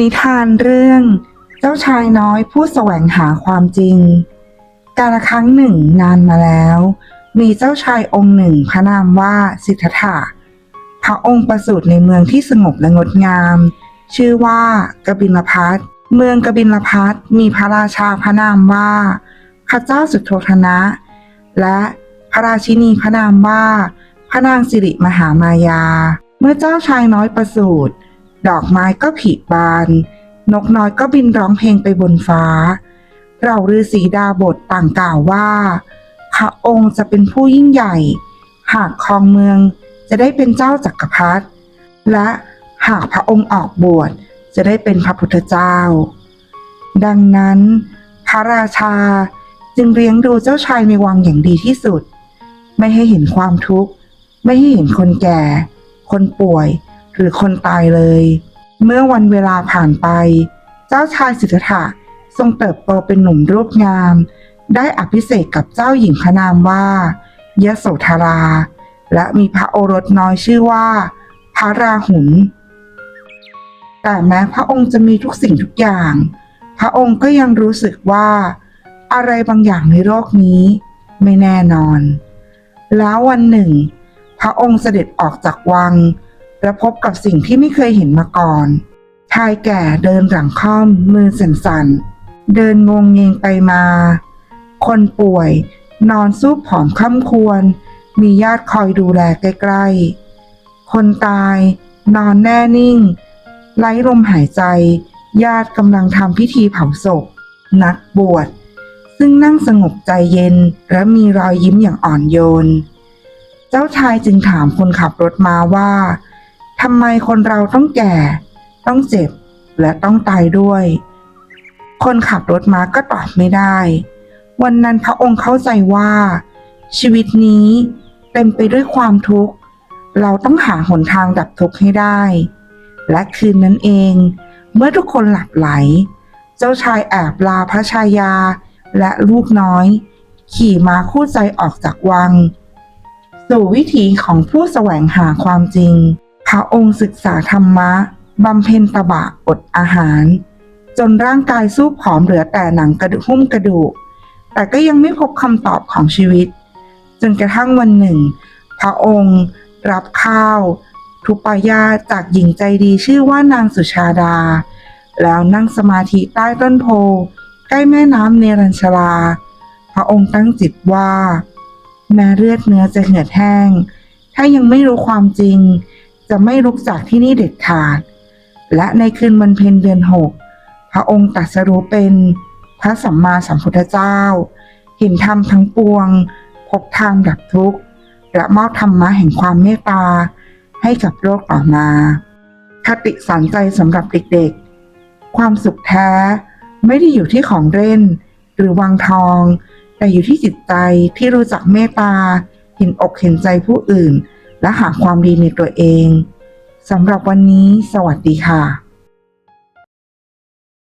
นิทานเรื่อง เจ้าชายน้อยผู้แสวงหาความจริง กาลครั้งหนึ่งนานมาแล้ว มีเจ้าชายองค์หนึ่งพระนามว่าสิทธัตถะพระองค์ประสูติในเมืองที่สงบและงดงาม ชื่อว่ากบิลพัทเมืองกบิลพัทมีพระราชาพระนามว่า พระเจ้าสุโธธนะ และพระราชินีพระนามว่า พระนางสิริมหามายา เมื่อเจ้าชายน้อยประสูติ ดอกไม้ก็ผลิบาน นกน้อยก็บินร้องเพลงไปบนฟ้า เราฤาษีดาบทต่างกล่าวว่า พระองค์จะเป็นผู้ยิ่งใหญ่ หากครองเมืองจะได้เป็นเจ้าจักรพรรดิและหากพระองค์ออกบวชจะได้เป็นพระพุทธเจ้า ดังนั้น พระราชาจึงเลี้ยงดูเจ้าชายในวังอย่างดีที่สุด ไม่ให้เห็นความทุกข์ ไม่ให้เห็นคนแก่ คนป่วย หรือคนตายเลย เมื่อวันเวลาผ่านไป เจ้าชายสิทธัตถะทรงเติบโตเป็นหนุ่มรูปงาม ได้อภิเษกกับเจ้าหญิงพระนามว่ายโสธรา และมีพระโอรสน้อยชื่อว่า พระราหุลแต่แม้พระองค์จะมีทุกสิ่งทุกอย่าง พระองค์ก็ยังรู้สึกว่า อะไรบางอย่างในโลกนี้ ไม่แน่นอน แล้ววันหนึ่ง พระองค์เสด็จออกจากวัง และพบกับสิ่งที่ไม่เคยเห็นมาก่อน ชายแก่เดินหลังค่อม มือสั่นๆ เดินงงเงงไปมา คนป่วยนอนซูบผอมค่ำควร มีญาติคอยดูแลใกล้ๆ คนตายนอนแน่นิ่ง ไร้ลมหายใจ ญาติกำลังทำพิธีเผาศพ นักบวช ซึ่งนั่งสงบใจเย็นและมีรอยยิ้มอย่างอ่อนโยน เจ้าชายจึงถามคนขับรถมาว่า ทำไมคนเราต้องแก่ ต้องเจ็บ และต้องตายด้วย คนขับรถม้าก็ตอบไม่ได้ วันนั้นพระองค์เข้าใจว่า ชีวิตนี้เต็มไปด้วยความทุกข์ เราต้องหาหนทางดับทุกข์ให้ได้ และคืนนั้นเอง เมื่อทุกคนหลับไหล เจ้าชายแอบลาพระชายาและลูกน้อย ขี่ม้าคู่ใจออกจากวัง สู่วิถีของผู้แสวงหาความจริง ระองค์ศึกษาธรรมะบำเพ็ญตบะอดอาหาร จนร่างกายสู้ผอมเหลือแต่หนังกระดูกหุ้มกระดูก แต่ก็ยังไม่พบคำตอบของชีวิต จนกระทั่งวันหนึ่ง พระองค์รับข้าว ทุปายาจากหญิงใจดีชื่อว่านางสุชาดา แล้วนั่งสมาธิใต้ต้นโพใกล้แม่น้ำเนรัญชลา พระองค์ตั้งจิตว่า แม้เลือดเนื้อจะเหือดแห้ง ถ้ายังไม่รู้ความจริง จะไม่ลุกจากที่นี่เด็ดขาด และในคืนวันเพ็ญเดือนหกพระองค์ตรัสรู้เป็นพระสัมมาสัมพุทธเจ้า เห็นธรรมทั้งปวง พบทางดับทุกข์ และมอบธรรมะแห่งความเมตตา ให้กับโลกต่อมาคติสอนใจสำหรับเด็กๆ ความสุขแท้ไม่ได้อยู่ที่ของเล่น หรือวังทอง แต่อยู่ที่จิตใจที่รู้จักเมตตา เห็นอกเห็นใจผู้อื่น และหาความดีในตัวเองสำหรับวันนี้ สวัสดีค่ะ